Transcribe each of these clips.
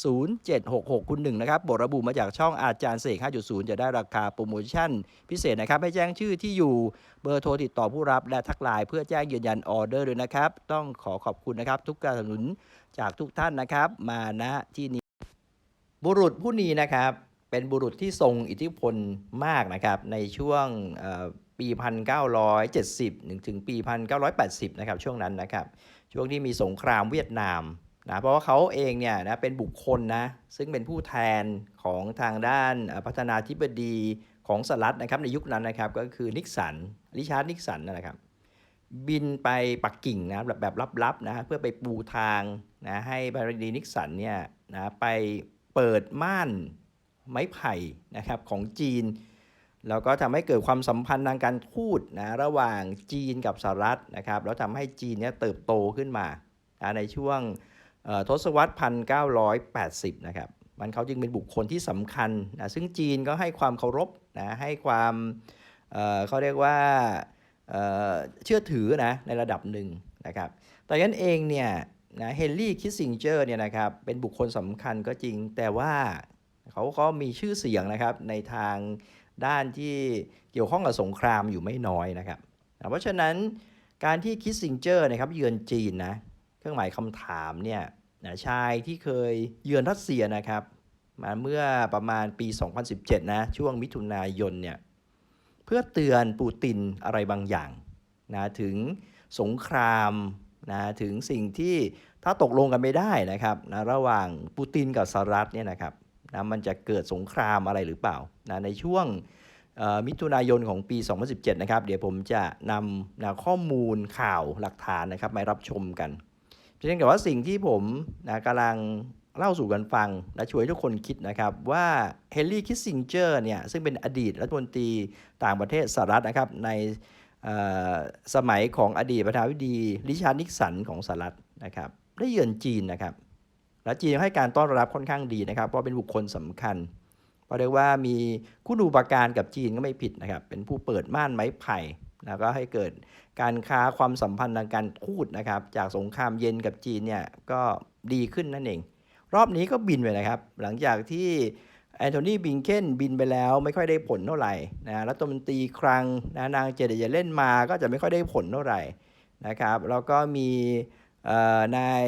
0766คุณหนึ่งนะครับบทระบุมาจากช่องอาจารย์เสก 5.0 จะได้ราคาโปรโมชั่น พิเศษนะครับ ให้แจ้งชื่อที่อยู่เบอร์โทรติดต่อผู้รับและทักไลน์เพื่อแจ้งยืนยันออเดอร์ด้วยนะครับ ต้องขอขอบคุณนะครับ ทุกการสนับสนุนจากทุกท่านนะครับ มาณที่นี้ บุรุษผู้นี้นะครับ เป็นบุรุษที่ทรงอิทธิพลมากนะครับ ในช่วงเอ่อปี 1970 ถึงปี 1980 นะครับ ช่วงนั้นนะครับ ช่วงที่มีสงครามเวียดนาม นะเพราะว่าเขาเองเนี่ยนะเป็นบุคคลนะซึ่งเป็นผู้แทนของทางด้านพัฒนาธิบดีของสหรัฐนะครับในยุคนั้นนะครับก็คือนิกสันริชาร์ดนิกสันนะครับบินไปปักกิ่งนะแบบแบบลับๆนะเพื่อไปปูทางนะให้บารดีนิกสันเนี่ยนะไปเปิดม่านไม้ไผ่นะครับของจีน แล้วก็ทำให้เกิดความสัมพันธ์ทางการทูตนะระหว่างจีนกับสหรัฐนะครับแล้วทำให้จีนเนี่ยเติบโตขึ้นมานะในช่วง ทศวรรษ 1980 นะครับมันเขาจึงเป็นบุคคลที่สำคัญนะซึ่งจีนก็ให้ความเคารพนะให้ความเเขาเรียกว่าเเชื่อถือนะในระดับหนึ่งนะครับแต่ยันเองเนี่ยนะเฮนรี่คิสซิงเจอร์เนี่ยนะครับเป็นบุคคลสำคัญก็จริง แต่ว่าเขาก็มีชื่อเสียงนะครับในทางด้านที่เกี่ยวข้องกับสงครามอยู่ไม่น้อยนะครับนะเพราะฉะนั้นการที่คิสซิงเจอร์นะครับเยือนจีนนะ เครื่องหมายคำถามเนี่ยนะชายที่เคยเยือนรัสเซียนะครับมาเมื่อประมาณปี 2017 นะ ช่วงมิถุนายนเนี่ยเพื่อเตือนปูตินอะไรบางอย่างนะถึงสงครามนะถึงสิ่งที่ถ้าตกลงกันไม่ได้นะครับนะระหว่างปูตินกับสหรัฐเนี่ยนะครับนะมันจะเกิดสงครามอะไรหรือเปล่านะในช่วงมิถุนายนของปี 2017 นะครับ เดี๋ยวผมจะนำนะข้อมูลข่าวหลักฐานนะครับมารับชมกัน เพียงแต่ว่าสิ่งที่ผมนะกำลังเล่าสู่กันฟัง และช่วยทุกคนคิดนะครับว่าเฮนรี่คิสซิงเจอร์เนี่ยซึ่งเป็นอดีตรัฐมนตรีต่างประเทศสหรัฐนะครับในสมัยของอดีตประธานาธิบดีริชาร์ดนิกสันของสหรัฐนะครับได้เยือนจีนนะครับ และจีนให้การต้อนรับค่อนข้างดีนะครับเพราะเป็นบุคคลสำคัญเพราะเรียกว่ามีคู่ดูปการกับจีนก็ไม่ผิดนะครับ เป็นผู้เปิดม่านไม้ไผ่ แล้วก็ให้เกิดการค้าความสัมพันธ์ทางการทูตนะครับ จากสงครามเย็นกับจีนเนี่ยก็ดีขึ้นนั่นเอง รอบนี้ก็บินไปนะครับ หลังจากที่แอนโทนีบิงเคนบินไปแล้วไม่ค่อยได้ผลเท่าไหร่นะรัฐมนตรีคลังนะนางเจเดเยเล่นมาก็จะไม่ค่อยได้ผลเท่าไหร่นะครับ แล้วก็มีนาย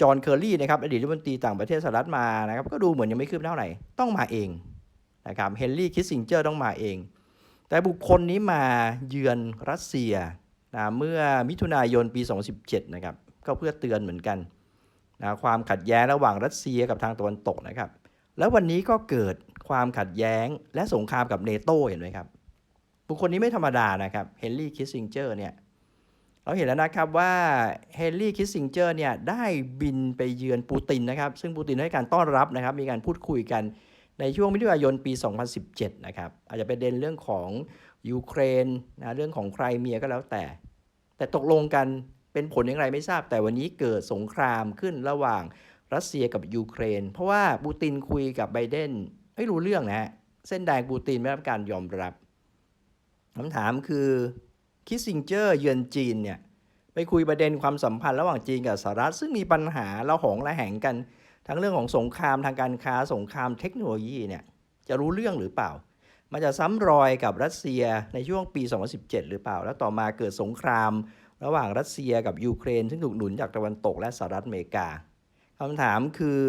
จอห์นเคอร์รี่นะครับอดีตรัฐมนตรีต่างประเทศสหรัฐมานะครับ ก็ดูเหมือนยังไม่คืบหน้าเท่าไหร่ต้องมาเองนะครับเฮนรี่คิสซิงเจอร์ต้องมาเอง แต่บุคคลนี้มาเยือนรัสเซียนะเมื่อมิถุนายนปี 2017 นะครับ ก็เพื่อเตือนเหมือนกันนะความขัดแย้งระหว่างรัสเซียกับทางตะวันตกนะครับ แล้ววันนี้ก็เกิดความขัดแย้งและสงครามกับเนโตเห็นไหมครับ บุคคลนี้ไม่ธรรมดานะครับเฮนรี่คิสซิงเจอร์เนี่ยเราเห็นแล้วนะครับว่าเฮนรี่คิสซิงเจอร์เนี่ยได้บินไปเยือนปูตินนะครับ ซึ่งปูตินให้การต้อนรับนะครับ มีการพูดคุยกัน ในช่วงมิถุนายนปี 2017 นะครับ อาจจะเป็นเด่นเรื่องของยูเครนนะเรื่องของไครเมียก็แล้วแต่ แต่ตกลงกันเป็นผลอย่างไรไม่ทราบ แต่วันนี้เกิดสงครามขึ้นระหว่างรัสเซียกับยูเครน เพราะว่าปูตินคุยกับไบเดนไม่รู้เรื่องนะฮะเส้นแดงปูตินไม่รับการยอมรับคำถามคือคิสซิงเจอร์เยือนจีนเนี่ยไปคุยประเด็นความสัมพันธ์ระหว่างจีนกับสหรัฐซึ่งมีปัญหาระหองระแหงกัน ทั้งเรื่องของสงครามทางการค้าสงครามเทคโนโลยีเนี่ยจะรู้เรื่องหรือเปล่า มันจะซ้ำรอยกับรัสเซียในช่วงปี 2017 หรือเปล่า แล้วต่อมาเกิดสงคราม ระหว่างรัสเซียกับยูเครน ซึ่งถูกหนุนจากตะวันตกและสหรัฐอเมริกาคำถามคือ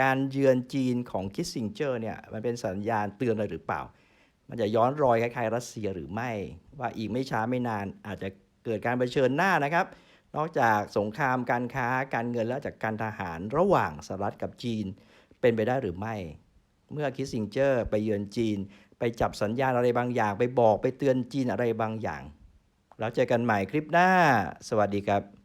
การเยือนจีนของคิสซิงเจอร์เนี่ยมันเป็นสัญญาณเตือนอะไรหรือเปล่า มันจะย้อนรอยคล้ายๆรัสเซียหรือไม่ ว่าอีกไม่ช้าไม่นานอาจจะเกิดการเผชิญหน้านะครับ นอกจากสงครามการค้าการเงินและจากการทหารระหว่างสหรัฐกับจีนเป็นไปได้หรือไม่ เมื่อคิสซิงเจอร์ไปเยือนจีน ไปจับสัญญาณอะไรบางอย่าง ไปบอกไปเตือนจีนอะไรบางอย่าง แล้วเจอกันใหม่คลิปหน้า สวัสดีครับ